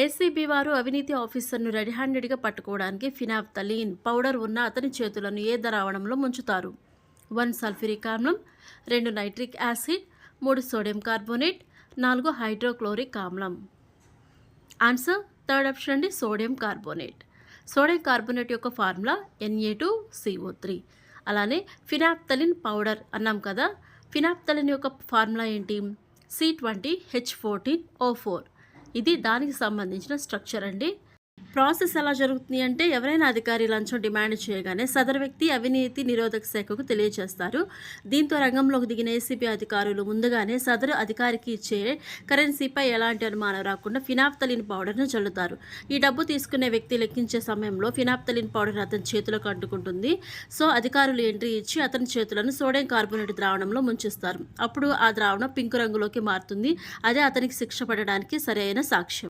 ACB వారు అవినీతి ఆఫీసర్ను red హ్యాండెడ్గా పట్టుకోవడానికి ఫినాప్తలీన్ పౌడర్ ఉన్న అతని చేతులను ఏ ద్రావణంలో ముంచుతారు. వన్ సల్ఫ్యూరిక్ ఆమ్లం రెండు నైట్రిక్ యాసిడ్ మూడు సోడియం కార్బోనేట్ నాలుగు హైడ్రోక్లోరిక్ ఆమ్లం. ఆన్సర్ థర్డ్ ఆప్షన్ అండి సోడియం కార్బోనేట్. సోడియం కార్బోనేట్ యొక్క formula NA two CO three అలానే ఫినాప్తలిన్ పౌడర్ అన్నాం కదా ఫినాప్తలిన్ యొక్క ఫార్ములా ఏంటి? C twenty H fourteen O four ఇది దానికి సంబంధించిన స్ట్రక్చర్ అండి. ప్రాసెస్ ఎలా జరుగుతుంది అంటే ఎవరైనా అధికారి లంచం డిమాండ్ చేయగానే సదరు వ్యక్తి అవినీతి నిరోధక శాఖకు తెలియజేస్తారు దీంతో రంగంలోకి దిగిన ఏసీబీ అధికారులు ముందుగానే సదరు అధికారికి ఇచ్చే కరెన్సీపై ఎలాంటి అనుమానం రాకుండా ఫినాప్తలిన్ పౌడర్ను చల్లుతారు. ఈ డబ్బు తీసుకునే వ్యక్తి లెక్కించే సమయంలో ఫినాప్తలిన్ పౌడర్ అతని చేతులకు అంటుకుంటుంది సో అధికారులు ఎంట్రీ ఇచ్చి అతని చేతులను సోడియం కార్బోనేట్ ద్రావణంలో ముంచిస్తారు. అప్పుడు ఆ ద్రావణం పింక్ రంగులోకి మారుతుంది. అదే అతనికి శిక్ష పడడానికి సరైన సాక్ష్యం.